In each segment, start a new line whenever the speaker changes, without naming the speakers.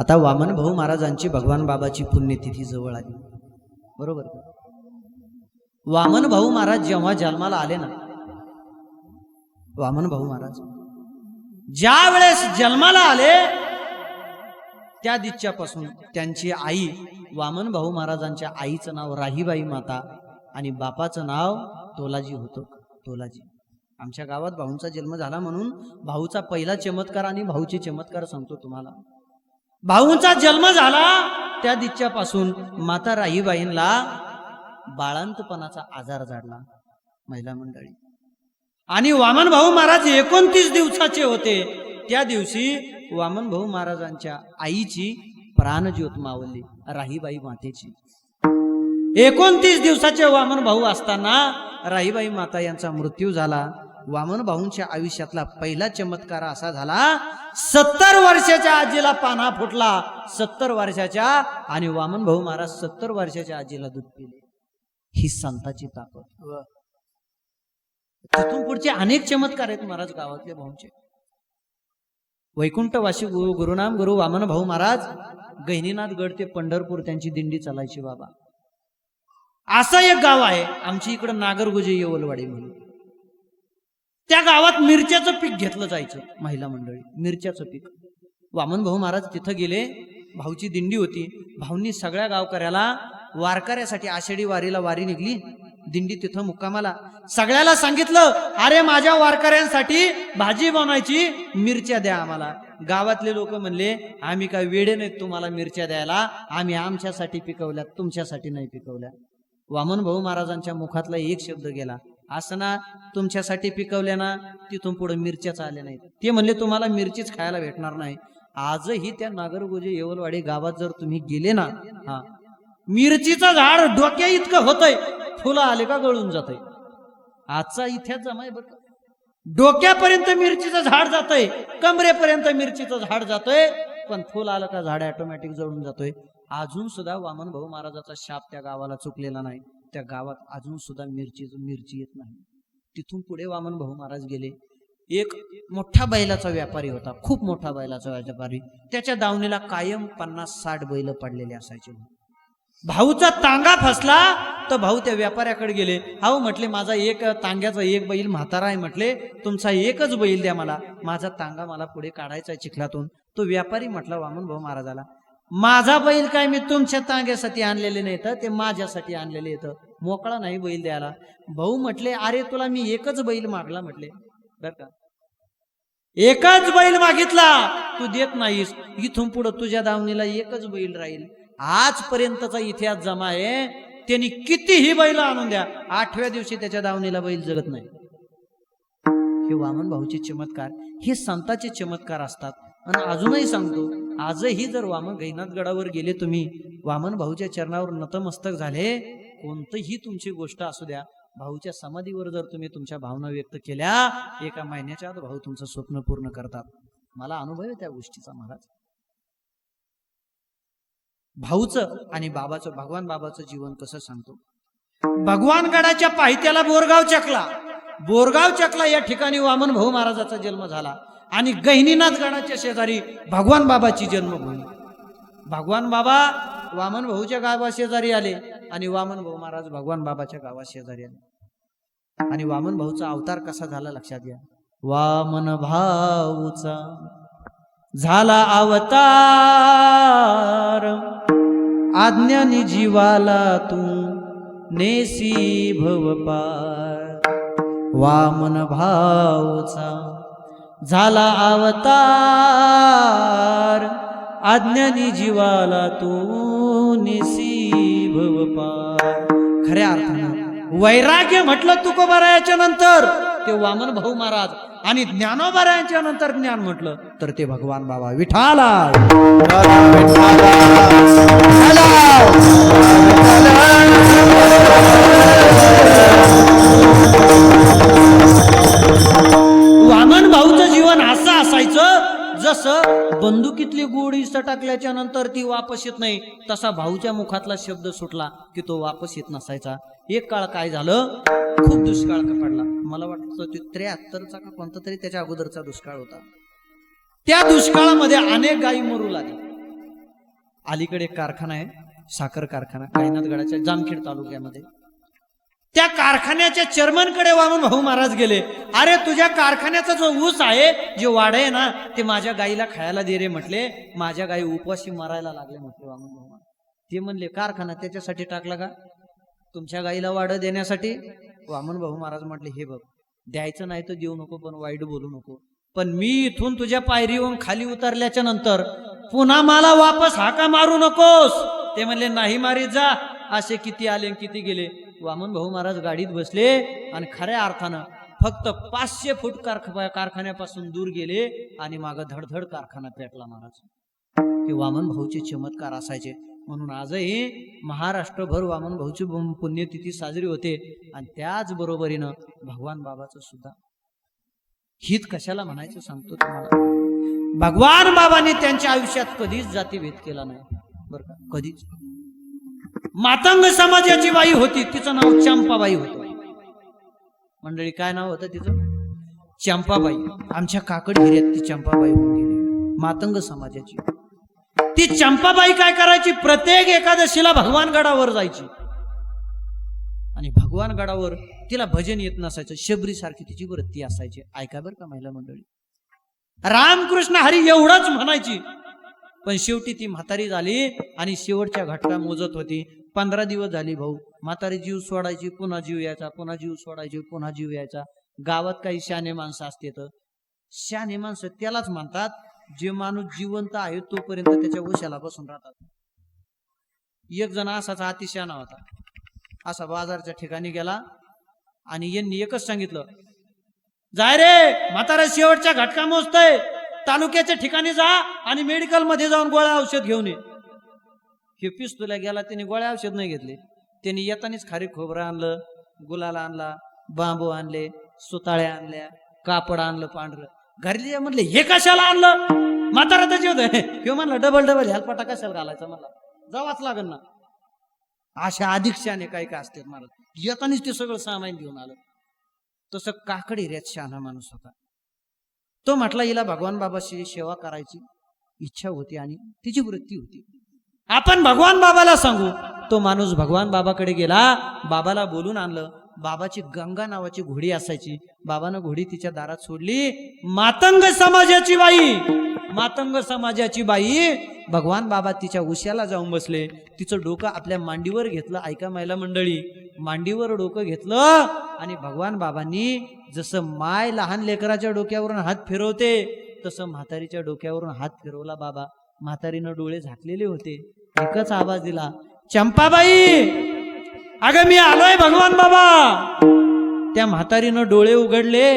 आता वामन भाऊ महाराजांची भगवान बाबाची पुण्यतिथी जवळ आली. बरोबर? वामन भाऊ महाराज जेव्हा जन्माला आले ना वामन भाऊ महाराज ज्या वेळेस जन्माला आले त्या दिच्यापासून त्यांची आई वामन भाऊ महाराजांच्या आईचं नाव राहीबाई माता आणि बापाचं नाव तोलाजी होतं तोलाजी. आमच्या गावात भाऊंचा जन्म झाला म्हणून भाऊचा पहिला चमत्कार आणि भाऊचे चमत्कार सांगतो तुम्हाला. भाऊंचा जन्म झाला. त्या दिच्यापासून माता राहीबाईंना बाळांतपणाचा आजार झाडला महिला मंडळी. आणि वामन भाऊ महाराज एकोणतीस दिवसाचे होते. त्या दिवशी वामन भाऊ महाराजांच्या आईची प्राणज्योत मावली राहीबाई मातेची. एकोणतीस दिवसाचे वामन भाऊ असताना राहीबाई माता यांचा मृत्यू झाला. वामन भाऊंच्या आयुष्यातला पहिला चमत्कार असा झाला सत्तर वर्षाच्या आजीला पाना फुटला. सत्तर वर्षाच्या आणि वामन भाऊ महाराज सत्तर वर्षाच्या आजीला दूध पिले. ही संताची ताकद. तिथून पुढचे अनेक चमत्कार आहेत महाराज गावातले भाऊंचे. वैकुंठवासी गुरु गुरुनाम गुरु वामन भाऊ महाराज गहिनीनाथ गड ते पंढरपूर त्यांची दिंडी चालायची बाबा. असं एक गाव आहे आमची इकडं नागरगुजे येवलवाडी म्हणून. त्या गावात मिरच्याचं पीक घेतलं जायचं महिला मंडळी मिरच्याचं पीक. वामन भाऊ महाराज तिथं गेले भाऊची दिंडी होती. भाऊंनी सगळ्या गावकऱ्याला वारकऱ्यासाठी आषाढी वारीला वारी निघली. दिंडी तिथं मुक्कामाला. सगळ्याला सांगितलं अरे माझ्या वारकऱ्यांसाठी भाजी बनवायची मिरच्या द्या आम्हाला. गावातले लोक म्हणले आम्ही काय वेडे नाहीत तुम्हाला मिरच्या द्यायला. आम्ही आमच्यासाठी पिकवल्या तुमच्यासाठी नाही पिकवल्या वामन भाऊ महाराजांच्या मुखातला एक शब्द गेला. असं ना तुमच्यासाठी पिकवल्या ना तिथून पुढे मिरच्याच आल्या नाहीत. ते म्हणले तुम्हाला मिरचीच खायला भेटणार नाही. आजही त्या नागरगोजे येवलवाडी गावात जर तुम्ही गेले ना हा मिरचीचं झाड डोक्या इतकं होतंय फुलं आले का गळून जातंय. आजचा इतिहास जमाय बरं डोक्यापर्यंत मिरचीचं झाड जातंय कमरेपर्यंत मिरचीचं झाड जातोय पण फुल आलं का झाड ऑटोमॅटिक जळून जातोय. अजून सुद्धा वामन भाऊ महाराजाचा शाप त्या गावाला चुकलेला नाही. त्या गावात अजून सुद्धा मिरची मिरची येत नाही. तिथून पुढे वामन भाऊ महाराज गेले. एक मोठा बैलाचा व्यापारी होता खूप मोठा बैलाचा व्यापारी. त्याच्या दावणीला कायम पन्नास साठ बैल पडलेले असायचे. भाऊचा तांगा फसला तर भाऊ त्या व्यापाऱ्याकडे गेले. हाऊ म्हटले माझा एक तांग्याचा एक बैल म्हातारा आहे म्हटले तुमचा एकच बैल द्या मला. माझा तांगा मला पुढे काढायचा आहे चिखलातून. तो व्यापारी म्हटला वामन भाऊ महाराजाला माझा बैल काय मी तुमच्या तांग्यासाठी आणलेले नाही तर ते माझ्यासाठी आणलेले येतं मोकळा नाही बैल द्यायला. भाऊ म्हटले अरे तुला मी एकच बैल मागला म्हटले. बर का? एकच बैल मागितला. तू देत नाहीस. इथून पुढे तुझ्या दावणीला एकच बैल राहील. आजपर्यंतचा इतिहास जमा आहे. त्यांनी कितीही बैल आणून द्या आठव्या दिवशी त्याच्या दावणीला बैल जगत नाही. हे वामन भाऊचे चमत्कार हे संतांचे चमत्कार असतात. आणि अजूनही सांगतो आजही जर वामन गैनाथ गडावर गेले तुम्ही वामन भाऊच्या चरणावर नतमस्तक झाले कोणतीही तुमची गोष्ट असू द्या. भाऊच्या समाधीवर जर तुम्ही तुमच्या भावना व्यक्त केल्या एका महिन्याच्या आत भाऊ तुमचं स्वप्न पूर्ण करतात. मला अनुभव आहे त्या गोष्टीचा महाराज. भाऊचं आणि बाबाचं भगवान बाबाचं जीवन कसं सांगतो? भगवान गडाच्या पायथ्याला बोरगाव चकला. बोरगाव चकला या ठिकाणी वामन भाऊ महाराजाचा जन्म झाला. आणि गहिनीनाथ गडाच्या शेजारी भगवान बाबाची जन्मभूमी भगवान बाबा वामन भाऊच्या गावा शेजारी आले आणि वामन भाऊ महाराज भगवान बाबाच्या गावा शेजारी आले. आणि वामन भाऊचा अवतार कसा झाला लक्षात घ्या. वामन भाऊचा झाला अवतार. आज्ञानी जीवाला तू नेसी भवपार वामन भाऊचा झाला अवतार. आज्ञानी जीवाला तू निसी भवपार खऱ्या अर्थानं वैराग्य म्हटलं तुकोबारायाच्या नंतर ते वामन भाऊ महाराज आणि ज्ञानोबारायांच्या नंतर ज्ञान म्हटलं तर ते भगवान बाबा विठाला विठाला जसं बंदुकीतली गोळी टाकल्याच्या नंतर ती वापस येत नाही तसा भाऊच्या मुखातला शब्द सुटला की तो वापस येत नसायचा. एक काळ काय झालं? खूप दुष्काळ पडला. मला वाटतं ते त्र्याहत्तरचा का कोणता तरी त्याच्या अगोदरचा दुष्काळ होता. त्या दुष्काळामध्ये अनेक गायी मरू लागली. अलीकडे एक कारखाना आहे साखर कारखाना कायनाथगडाच्या जामखेड तालुक्यामध्ये. त्या कारखान्याच्या चेअरमनकडे वामन भाऊ महाराज गेले. अरे तुझ्या कारखान्याचा जो ऊस आहे जे वाढ आहे ना ते माझ्या गाईला खायला दे रे म्हटले. माझ्या गाई उपवाशी मारायला लागले म्हटले वामन भाऊ महाराज. ते म्हणले कारखाना त्याच्यासाठी टाकला का? तुमच्या गाईला वाढ देण्यासाठी? वामन भाऊ महाराज म्हटले हे बघ द्यायचं नाही तर देऊ नको पण वाईट बोलू नको. पण मी इथून तुझ्या पायरीवरून खाली उतरल्याच्या नंतर पुन्हा मला वापस हाका मारू नकोस. ते म्हणले नाही मारीत जा. असे किती आले आणि किती गेले. वामन भाऊ महाराज गाडीत बसले आणि खऱ्या अर्थानं फक्त पाचशे फूट कारखा कारखान्यापासून दूर गेले आणि मागं धडधड कारखाना पेटला महाराज. हे वामन भाऊचे चमत्कार असायचे. म्हणून आजही महाराष्ट्रभर वामन भाऊची पुण्यतिथी साजरी होते आणि त्याच बरोबरीनं भगवान बाबाचं सुद्धा. हित कशाला म्हणायचं सांगतो तुम्हाला? भगवान बाबांनी त्यांच्या आयुष्यात कधीच जातीभेद केला नाही. बरं का? कधीच. मातंग समाजाची बाई होती. तिचं नाव चंपाबाई होत. मंडळी काय नाव होतं तिचं? चंपाबाई. आमच्या काकडगिऱ्यात ती चंपाबाई होती मातंग समाजाची. ती चंपाबाई काय करायची? प्रत्येक एकादशीला भगवान गडावर जायची. आणि भगवान गडावर तिला भजन येत नसायचं. शबरी सारखी तिची वृत्ती असायची. ऐका बरं का महिला मंडळी. रामकृष्ण हरी एवढंच म्हणायची. पण शेवटी ती म्हातारी झाली आणि शेवटच्या घटका मोजत होती. पंधरा दिवस झाले भाऊ. म्हातारी जीव सोडायची पुन्हा जीव यायचा पुन्हा जीव सोडायची पुन्हा जीव यायचा. गावात काही शाने माणसं असते तर. शाने माणसं त्यालाच म्हणतात जे माणूस जिवंत आहे तोपर्यंत त्याच्या उशाला बसून राहतात. एक जण असाच अतिशहाणा होता. असा बाजारच्या ठिकाणी गेला आणि यांनी एकच सांगितलं जाय रे म्हातारा शेवटच्या घटका मोजतय. तालुक्याच्या ठिकाणी जा आणि मेडिकलमध्ये जाऊन गोळ्या औषध घेऊन ये. हे पिस्तुला गेला त्याने गोळ्या औषध नाही घेतले. त्यांनी येतानीच खारी खोबरं आणलं गुलाला आणला बांबू आणले सुताळ्या आणल्या कापड आणलं पांढरं. घरी म्हणले हे कशाला आणलं? म्हातारा त्याचे होतं किंवा म्हणलं डबल डबल हेल्पाटा कशाला घालायचा? मला जावाच लागन ना. अशा अधिक्षाने काय काय असते मला येतानीच ते सगळं सामान घेऊन आलं. तसं काकडी रेत शहाणा माणूस होता. तो म्हटला हिला भगवान बाबाशी सेवा करायची इच्छा होती आणि तिची वृत्ती होती. आपण भगवान बाबाला सांगू. तो माणूस भगवान बाबाकडे गेला बाबाला बोलून आणलं. बाबाची गंगा नावाची घोडी असायची. बाबानं घोडी तिच्या दारात सोडली. मातंग समाजाची बाई मातंग समाजाची बाई. भगवान बाबा तिच्या उश्याला जाऊन बसले. तिचं डोकं आपल्या मांडीवर घेतलं ऐका महिला मंडळी. मांडीवर डोकं घेतलं आणि भगवान बाबांनी जसं माय लहान लेकराच्या डोक्यावरून हात फिरवते तसं म्हातारीच्या डोक्यावरून हात फिरवला बाबा. म्हातारीनं डोळे झाकलेले होते. एकच आवाज दिला चंपाबाई अगं मी आलोय भगवान बाबा. त्या म्हातारीनं डोळे उघडले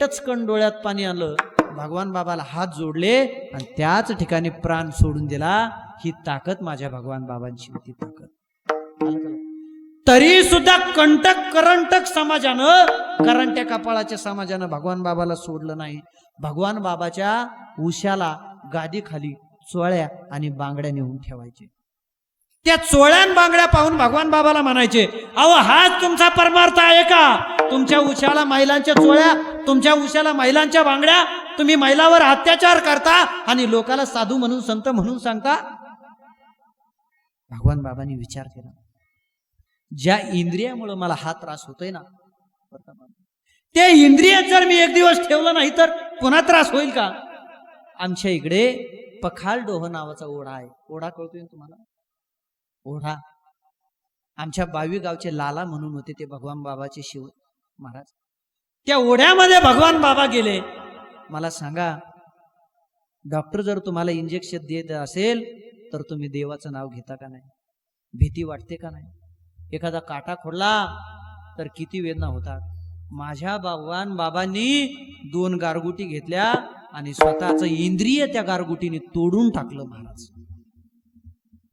टचकन डोळ्यात पाणी आलं. भगवान बाबाला हात जोडले आणि त्याच ठिकाणी प्राण सोडून दिला. ही ताकद माझ्या भगवान बाबांची होती ताकद. तरी सुद्धा कंटक करंटक समाजानं करंट्या कपाळाच्या समाजानं भगवान बाबाला सोडलं नाही. भगवान बाबाच्या उशाला गादी खाली चोळ्या आणि बांगड्या नेऊन ठेवायचे. त्या चोळ्यान बांगड्या पाहून भगवान बाबाला म्हणायचे अहो हाच तुमचा परमार्थ आहे का? तुमच्या उशाला महिलांच्या चोळ्या तुमच्या उशाला महिलांच्या बांगड्या तुम्ही महिलावर अत्याचार करता आणि लोकाला साधू म्हणून संत म्हणून सांगता? भगवान बाबांनी विचार केला ज्या इंद्रियामुळे मला हा त्रास होतोय ना ते इंद्रिय जर मी एक दिवस ठेवलं नाही तर पुन्हा त्रास होईल का? आमच्या इकडे पखाल डोह नावाचा ओढा आहे. ओढा कळतोय तुम्हाला? ओढा. आमच्या बावी गावचे लाला म्हणून होते ते भगवान बाबाचे शिव महाराज. त्या ओढ्यामध्ये भगवान बाबा गेले. मला सांगा डॉक्टर जर तुम्हाला इंजेक्शन देत असेल तर तुम्ही देवाचं नाव घेता का नाही? भीती वाटते का नाही? एखादा काटा खोडला तर किती वेदना होतात. माझ्या भगवान बाबांनी दोन गारगुटी घेतल्या आणि स्वतःच इंद्रिय त्या गारगुटीने तोडून टाकलं महाराज.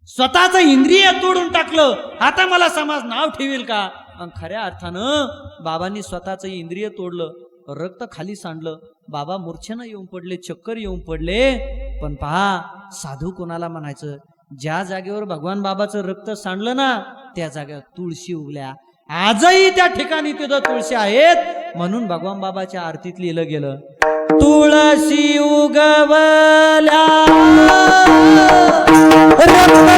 स्वतःच इंद्रिय तोडून टाकलं. आता मला समाज नाव ठेवील का? खऱ्या अर्थानं बाबांनी स्वतःच इंद्रिय तोडलं रक्त खाली सांडलं बाबा मूर्छेनं येऊन पडले चक्कर येऊन पडले. पण पहा साधू कोणाला म्हणायचं? ज्या जागेवर भगवान बाबाचं रक्त सांडलं ना त्या जागेवर तुळशी उगल्या. आजही त्या ठिकाणी तिथं तुळशी आहेत. म्हणून भगवान बाबाच्या आरतीत लिहिलं गेलं तुळशी उगवल्या रक्त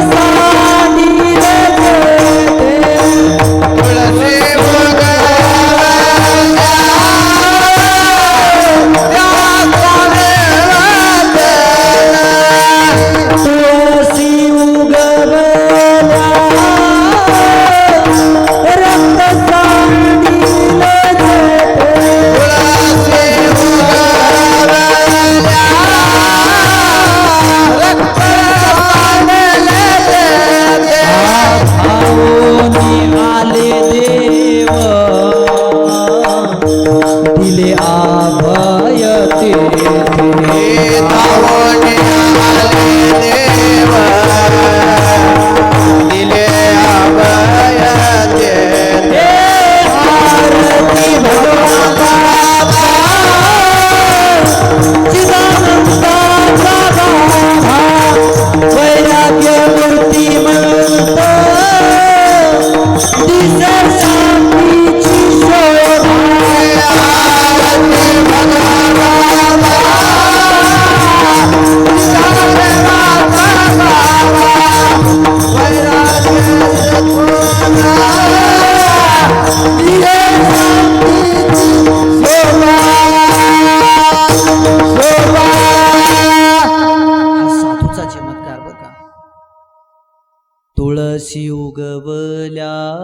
उगवल्या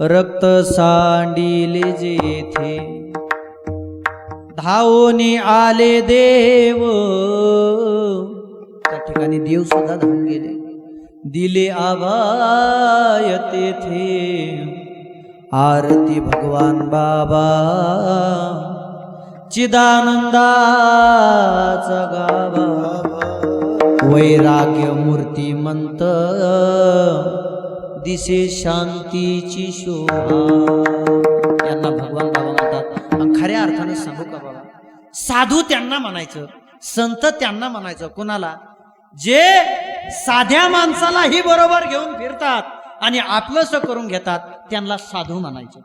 रक्त सांडिले जेथे धावून आले देव. त्या ठिकाणी देव सुद्धा धावून गेले. दिले आभाय तेथे. आरती भगवान बाबा. चिदानंदाचा गाभा. वैराग्य मूर्तिमंत दिसे शांतीची शोभा. यांना भगवान बाबा म्हणतात. खऱ्या अर्थानं सांगू का बाबा? साधू त्यांना म्हणायचं संत त्यांना म्हणायचं. कुणाला? जे साध्या माणसालाही बरोबर घेऊन फिरतात आणि आपलंसं करून घेतात त्यांना साधू म्हणायचं.